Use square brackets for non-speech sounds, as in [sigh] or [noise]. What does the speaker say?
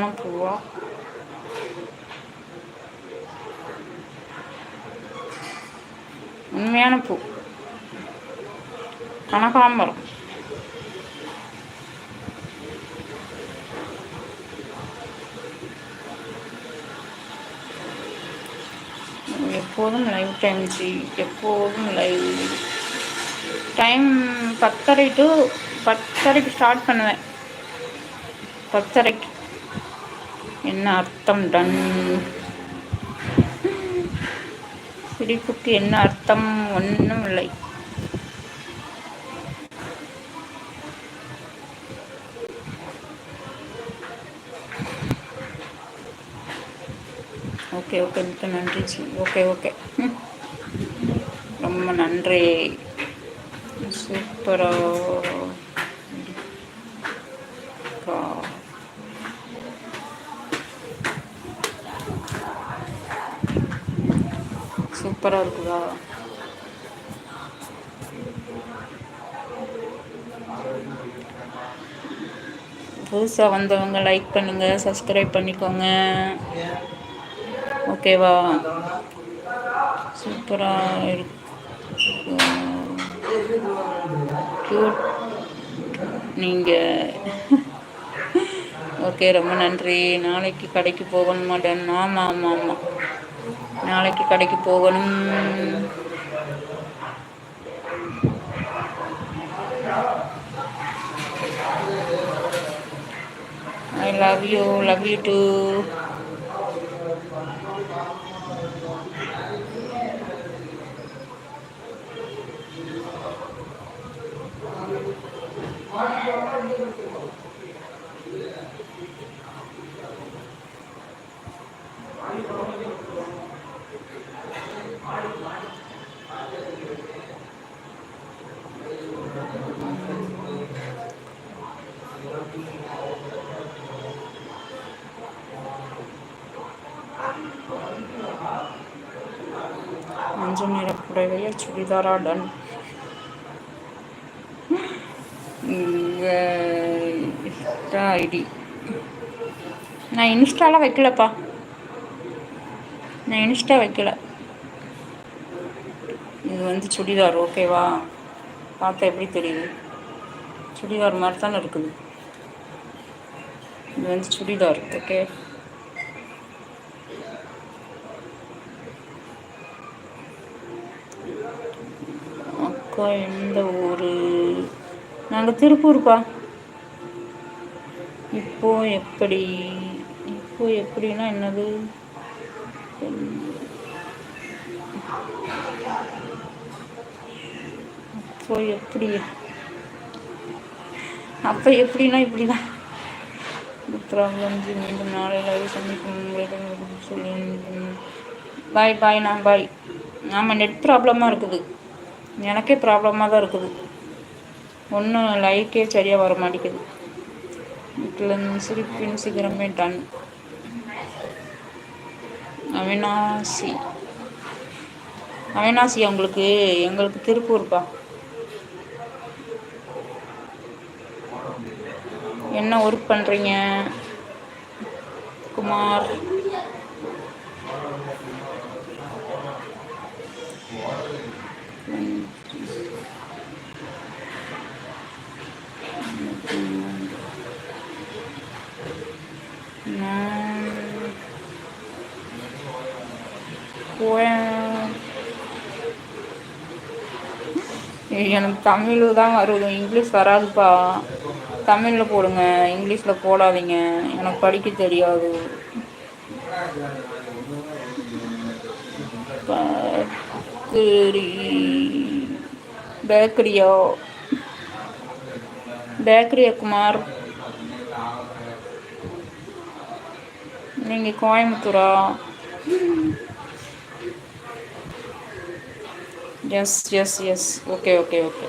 உண்மையான பூவா உண்மையான பூ. கனகாம்பரம். எப்போதும் லைவ் டைம் ஜி. எப்போதும் லைவ் டைம் பத்தரை டு பத்தரைக்கு ஸ்டார்ட் பண்ணுவேன். பத்தரைக்கு. என்ன அர்த்தம் டன்? சிரிப்புக்கு என்ன அர்த்தம்? ஒன்றும் இல்லை ஓகே ஓகே மிக்க நன்றி ஓகே ஓகே. ரொம்ப நன்றி. சூப்பராக சூப்பராக இருக்குதா? புதுசாக வந்தவங்க லைக் பண்ணுங்கள் சப்ஸ்கிரைப் பண்ணிக்கோங்க. ஓகேவா சூப்பராக இருக்கு. நீங்கள் ஓகே [laughs] ரொம்ப நன்றி. நாளைக்கு கடைக்கு போகணும் மாட்டேன் ஆமாம் ஆமாம் ஆமாம் நாளைக்கு கடைக்கு போகணும். I love you love you too மஞ்சள் நிற புடவையில் சுடிதாரா டன் ஐடி. நான் இன்ஸ்டாலாம் வைக்கலப்பா. நான் இன்ஸ்டா வைக்கல. இது வந்து சுடிதார் ஓகேவா? பார்த்தா எப்படி தெரியுது? சுடிதார் மாதிரி தானே இருக்குது. இது வந்து சுடிதார் ஓகே அக்கா எந்த ஊர்? நாங்கள் திருப்பூர்ப்பா. இப்போ எப்படி? இப்போ எப்படின்னா என்னது? அப்போ எப்படி? அப்போ எப்படின்னா இப்படி தான் ப்ராப்ளம் மீண்டும் நாளையில் சந்திக்கும் சந்திக்கும் சொல்லுங்கள் பாய் பாய் நான் பாய் ஆமாம் நெட் ப்ராப்ளமாக இருக்குது. எனக்கே ப்ராப்ளமாக தான் இருக்குது. ஒன்றும் லைக்கே சரியாக வர மாட்டேங்குது. வீட்டில் சிரிப்பின் சீக்கிரமே டன் அவினாசி. அவினாசி உங்களுக்கு எங்களுக்கு திருப்பூர்ப்பா என்ன ஒர்க் பண்ணுறீங்க குமார். எனக்கு தமிழ் தான் வருது இங்கிலீஷ் வராதுப்பா. தமிழில் போடுங்க இங்கிலீஷில் போடாதீங்க. எனக்கு படிக்க தெரியாது. பேக்கரி பேக்கரியா? பேக்கரியா குமார் நீங்கள் கோயம்புத்தூரா? Yes yes yes okay okay okay